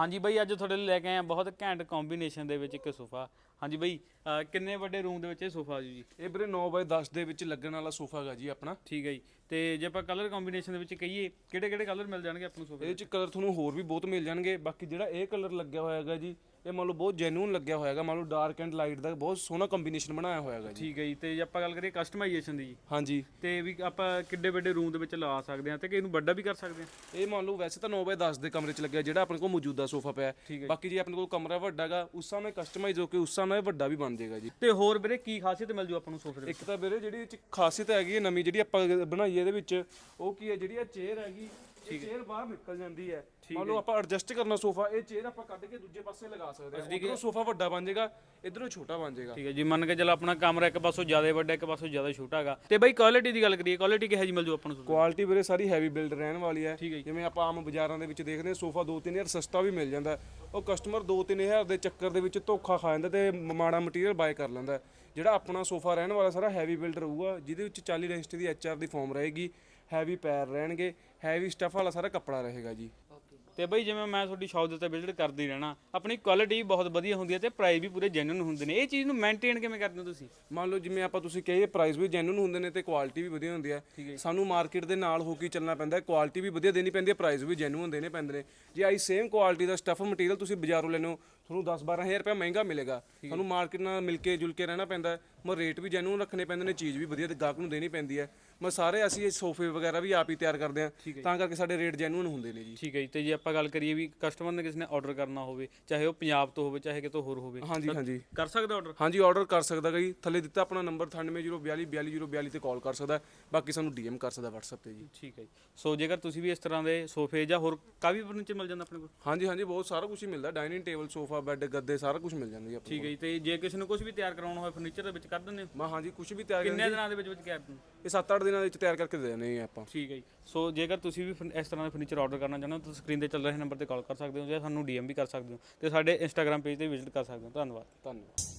ਹਾਂਜੀ ਬਾਈ ਅੱਜ ਤੁਹਾਡੇ ਲਈ ਲੈ ਕੇ ਆਏ ਆ ਬਹੁਤ ਘੈਂਟ ਕੰਬੀਨੇਸ਼ਨ ਦੇ ਵਿੱਚ ਇੱਕ ਸੋਫਾ। ਹਾਂਜੀ ਬਾਈ ਅਹ ਕਿੰਨੇ ਵੱਡੇ ਰੂਮ ਦੇ ਵਿੱਚ ਇਹ ਸੋਫਾ ਜੀ? ਇਹ ਵੀਰੇ 9 ਬਾਈ 10 ਦੇ ਵਿੱਚ ਲੱਗਣ ਵਾਲਾ ਸੋਫਾ ਹੈਗਾ ਜੀ ਆਪਣਾ। ਠੀਕ ਹੈ ਜੀ। ਤੇ ਜੇ ਆਪਾਂ ਕਲਰ ਕੰਬੀਨੇਸ਼ਨ ਦੇ ਵਿੱਚ ਕਹੀਏ ਕਿਹੜੇ ਕਿਹੜੇ ਕਲਰ ਮਿਲ ਜਾਣਗੇ ਆਪਾਂ ਨੂੰ ਸੋਫੇ ਇਹਦੇ ਚ ਕਲਰ ਤੁਹਾਨੂੰ ਹੋਰ ਵੀ ਬਹੁਤ ਮਿਲ ਜਾਣਗੇ। ਬਾਕੀ ਜਿਹੜਾ ਇਹ ਕਲਰ ਲੱਗਿਆ ਹੋਇਆ ਹੈਗਾ ਜੀ ਇਹ ਮੰਨ ਲਓ ਬਹੁਤ ਜੈਨੂਨ ਲੱਗਿਆ ਹੋਇਆ ਹੈਗਾ ਮੰਨ ਲਓ ਡਾਰਕ ਐਂਡ ਲਾਈਟ ਦਾ ਬਹੁਤ ਸੋਹਣਾ ਕੰਬੀਨੇਸ਼ਨ ਬਣਾਇਆ ਹੋਇਆ ਹੈਗਾ ਜੀ। ਠੀਕ ਹੈ ਜੀ ਤੇ ਜੇ ਆਪਾਂ ਗੱਲ ਕਰੀਏ ਕਸਟਮਾਈਜ਼ੇਸ਼ਨ ਦੀ ਜੀ ਹਾਂਜੀ। ਤੇ ਵੀ ਆਪਾਂ ਕਿੱਡੇ ਵੱਡੇ ਰੂਮ ਦੇ ਵਿੱਚ ਲਾ ਸਕਦੇ ਹਾਂ ਤੇ ਕਿ ਇਹਨੂੰ ਵੱਡਾ ਵੀ ਕਰ ਸਕਦੇ ਹਾਂ? ਇਹ ਮੰਨ ਲਓ ਵੈਸੇ ਤਾਂ 9 ਬਾਈ 10 ਦੇ ਕਮਰੇ ਚ ਲੱਗਿਆ ਜਿਹੜਾ ਆਪਣੇ ਕੋਲ ਮੌਜੂਦਾ ਸੋਫਾ ਪਿਆ ਹੈ। ਬਾਕੀ ਜੇ ਆਪਣੇ ਕੋਲ ਕਮਰਾ ਵੱਡਾ ਹੈਗਾ ਉਸ ਨਾਲ ਕਸਟਮਾਈਜ਼ ਹੋ ਕੇ ਉਸ ਇਹ ਵੱਡਾ ਵੀ ਬਣ ਜਾਏਗਾ ਜੀ। ਤੇ ਹੋਰ ਵੀਰੇ ਕੀ ਖਾਸੀਅਤ ਮਿਲ ਜੂ ਆਪਾਂ ਨੂੰ ਸੋਫੇ ਦੇ ਵਿੱਚ? ਇੱਕ ਤਾਂ ਵੀਰੇ ਜਿਹੜੀ ਇਹ ਚ ਖਾਸੀਅਤ ਹੈਗੀ ਹੈ ਨਵੀਂ ਜਿਹੜੀ ਆਪਾਂ ਬਣਾਈ ਹੈ ਇਹਦੇ ਵਿੱਚ ਉਹ ਕੀ ਹੈ ਜਿਹੜੀ ਇਹ ਚੇਅਰ ਹੈਗੀ ਇਹ ਚੇਅਰ ਬਾਹਰ ਨਿਕਲ ਜਾਂਦੀ ਹੈ। ਮੰਨ ਲਓ ਆਪਾਂ ਐਡਜਸਟ ਕਰਨਾ ਸੋਫਾ ਇਹ ਚੇਅਰ ਆਪਾਂ ਕੱਢ ਕੇ ਦੂਜੇ ਪਾਸੇ ਲਗਾ ਸਕਦੇ ਹਾਂ। ਇਧਰੋਂ ਸੋਫਾ ਵੱਡਾ ਬਣ ਜਾਏਗਾ ਇਧਰੋਂ ਛੋਟਾ ਬਣ ਜਾਏਗਾ। ਠੀਕ ਹੈ ਜੀ ਮੰਨ ਕੇ ਚੱਲ ਆਪਣਾ ਕਮਰਾ ਇੱਕ ਪਾਸੋਂ ਜ਼ਿਆਦਾ ਵੱਡਾ ਇੱਕ ਪਾਸੋਂ ਜ਼ਿਆਦਾ ਛੋਟਾ ਹੈਗਾ। ਤੇ ਬਾਈ ਕੁਆਲਿਟੀ ਦੀ ਗੱਲ ਕਰੀਏ ਕੁਆਲਿਟੀ ਕਿਹੋ ਜੀ ਮਿਲ ਜੂ ਆਪਾਂ ਨੂੰ ਕੁਆਲਿਟੀ ਵੀਰੇ ਸਾਰੀ ਹੈਵੀ ਬਿਲਡ ਰਹਿਣ ਵਾਲੀ ਹੈ। ਜਿਵੇਂ ਆਪਾਂ ਆਮ ਬਾਜ਼ਾਰਾਂ ਦੇ ਵਿੱਚ ਦੇਖਦੇ ਹਾਂ ਸੋਫਾ 2-3000 ਸਸਤਾ ਵੀ ਮਿਲ ਜਾਂਦਾ। ਉਹ ਕਸਟਮਰ 2-3000 ਦੇ ਚੱਕਰ ਦੇ ਵਿੱਚ ਧੋਖਾ ਖਾ ਜਾਂਦਾ ਤੇ ਮਾੜਾ ਮਟੀਰੀਅਲ ਬਾਏ ਕਰ ਲੈਂਦਾ। ਜਿਹੜਾ ਆਪਣਾ ਸੋਫਾ ਰਹਿਣ ਵਾਲਾ ਸਾਰਾ ਹੈਵੀ ਬਿਲਡ ਰਹੂਗਾ ਜਿਹਦੇ ਵਿੱਚ 40 ਇੰਚ ਦੀ ਐਚਆਰ ਦੀ ਫੋਮ ਰਹੇਗੀ। ਹੈਵੀ ਪੈਰ ਰਹਿਣਗੇ ਹੈਵੀ ਸਟਫ ਵਾਲਾ ਸਾਰਾ ਕੱਪੜਾ ਰਹੇਗਾ ਜੀ। ਤੇ ਬਈ ਜਿਵੇਂ ਮੈਂ ਤੁਹਾਡੀ ਸ਼ਾਪ ਦੇ ਉੱਤੇ ਵਿਜ਼ਿਟ ਕਰਦੀ ਰਹਿਣਾ ਆਪਣੀ ਕੁਆਲਿਟੀ ਬਹੁਤ ਵਧੀਆ ਹੁੰਦੀ ਹੈ ਤੇ ਪ੍ਰਾਈਸ ਵੀ ਪੂਰੇ ਜੈਨੂਨ ਹੁੰਦੇ ਨੇ। ਇਹ ਚੀਜ਼ ਨੂੰ ਮੇਨਟੇਨ ਕਿਵੇਂ ਕਰਦੇ ਹੋ ਤੁਸੀਂ? ਮੰਨ ਲਓ ਜਿਵੇਂ ਆਪਾਂ ਤੁਸੀਂ ਕਹੀਏ ਪ੍ਰਾਈਸ ਵੀ ਜੈਨੂਨ ਹੁੰਦੇ ਨੇ ਤੇ ਕੁਆਲਿਟੀ ਵੀ ਵਧੀਆ ਹੁੰਦੀ ਹੈ। ਸਾਨੂੰ ਮਾਰਕੀਟ ਦੇ ਨਾਲ ਹੋ ਕੇ ਚੱਲਣਾ ਪੈਂਦਾ ਹੈ ਕੁਆਲਿਟੀ ਵੀ ਵਧੀਆ ਦੇਣੀ ਪੈਂਦੀ ਹੈ ਪ੍ਰਾਈਸ ਵੀ ਜੈਨੂਨ ਦੇਣੇ ਪੈਂਦੇ ਨੇ। ਜੇ ਆਈ ਸੇਮ ਕੁਆਲਿਟੀ ਦਾ ਸਟਫ ਮਟੀਰੀਅਲ ਤੁਸੀਂ ਬਾਜ਼ਾਰੋਂ ਲੈਣੋ ਤੁਹਾਨੂੰ 10-12000 ਰੁਪਏ ਮਹਿੰਗਾ ਮਿਲੇਗਾ। ਤੁਹਾਨੂੰ ਮਾਰਕੀਟ ਨਾਲ ਮਿਲ ਕੇ ਜੁਲ ਕੇ ਰਹਿਣਾ ਪੈਂਦਾ ਮਰ ਰੇਟ ਵੀ ਜੈਨੂਨ ਰੱਖਣੇ ਪੈਂਦੇ ਨੇ ਚੀਜ਼ ਵੀ ਵਧੀਆ ਤੇ ਗਾਹਕ ਨੂੰ ਦੇਣੀ ਪੈਂਦੀ ਹੈ। ਮੈਂ ਸਾਰੇ ਅਸੀਂ ਇਹ ਸੋਫੇ ਵਗੈਰਾ ਵੀ ਆਪ ਹੀ ਤਿਆਰ ਕਰਦੇ ਹਾਂ ਤਾਂ ਕਰਕੇ ਸਾਡੇ ਰੇਟ ਜੈਨੂਨ ਹੁੰਦੇ ਨੇ ਜੀ। ਠੀਕ ਹੈ ਜੀ ਤੇ ਜੇ ਆਪਾਂ ਗੱਲ ਕਰੀਏ ਵੀ ਕਸਟਮਰ ਨੇ ਕਿਸੇ ਨੇ ਆਰਡਰ ਕਰਨਾ ਹੋਵੇ ਚਾਹੇ ਉਹ ਪੰਜਾਬ ਤੋਂ ਹੋਵੇ ਚਾਹੇ ਕਿਤੋਂ ਹੋਰ ਹੋਵੇ। ਹਾਂਜੀ ਹਾਂਜੀ। ਕਰ ਸਕਦਾ ਆਰਡਰ ਹਾਂਜੀ ਆਰਡਰ ਕਰ ਸਕਦਾ ਗਾ ਜੀ। ਥੱਲੇ ਦਿੱਤਾ ਆਪਣਾ ਨੰਬਰ 9804242042 ਤੇ ਕਾਲ ਕਰ ਸਕਦਾ। ਹੈ। ਬਾਕੀ ਸਾਨੂੰ ਡੀਐਮ ਕਰ ਸਕਦਾ WhatsApp ਤੇ ਜੀ। ਠੀਕ ਹੈ ਜੀ। ਸੋ ਜੇਕਰ ਤੁਸੀਂ ਵੀ ਇਸ ਤਰ੍ਹਾਂ ਦੇ ਸੋਫੇ ਜਾਂ ਹੋਰ ਕਾਫੀ ਫਰਨੀਚਰ ਮਿਲ ਜਾਂਦਾ ਆਪਣੇ ਕੋਲ? ਹਾਂਜੀ ਹਾਂਜੀ ਬਹੁਤ ਸਾਰਾ ਕੁਝ ਹੀ ਮਿਲਦਾ। ਡਾਈਨਿੰਗ ਟੇਬਲ ਸੋਫਾ ਬੈੱਡ ਗੱਦੇ ਸਾਰਾ ਕੁਝ ਮਿਲ ਜਾਂਦਾ ਜੀ ਆਪਣੇ ਠੀਕ ਹੈ ਜੀ। ਤੇ ਜੇ ਕਿਸੇ ਨੂੰ ਕੁਝ ਵੀ ਤਿਆਰ ਕਰਾਉਣਾ ਹੋਵੇ ਫਰਨੀਚਰ ਦੇ ਵਿੱਚ ਕਰ ਦਿੰਦੇ ਹੋ। ਮੈਂ ਹਾਂਜੀ ਕੁਝ ਵੀ ਤਿਆਰ ਕਿੰਨੇ ਦਿਨਾਂ ਦੇ ਵਿੱਚ ਵਿੱਚ ਕਰ ਦਿੰਦੇ ਹੋ? ਇਹ 7-8 ਦਿਨਾਂ ਦੇ ਵਿੱਚ ਤਿਆਰ ਕਰਕੇ ਦੇ ਦਿੰਦੇ ਹਾਂ ਆਪਾਂ। ਠੀਕ ਹੈ ਜੀ। ਸੋ ਜੇਕਰ ਤੁਸੀਂ ਵੀ ਫਰਨ- ਇਸ ਤਰ੍ਹਾਂ ਦਾ ਫਰਨੀਚਰ ਆਰਡਰ ਕਰਨਾ ਚਾਹੁੰਦੇ ਹੋ ਤਾਂ ਸਕਰੀਨ ਤੇ ਚੱਲ ਰਹੇ ਨੰਬਰ ਤੇ ਕਾਲ ਕਰ ਸਕਦੇ ਹੋ ਜਾਂ ਸਾਨੂੰ ਡੀਐਮ ਵੀ ਕਰ ਸਕਦੇ ਹੋ ਤੇ ਸਾਡੇ ਇੰਸਟਾਗ੍ਰam ਪੇਜ ਤੇ ਵਿਜ਼ਿਟ ਕਰ ਸਕਦੇ ਹੋ। ਧੰਨਵਾਦ। ਧੰਨਵਾਦ।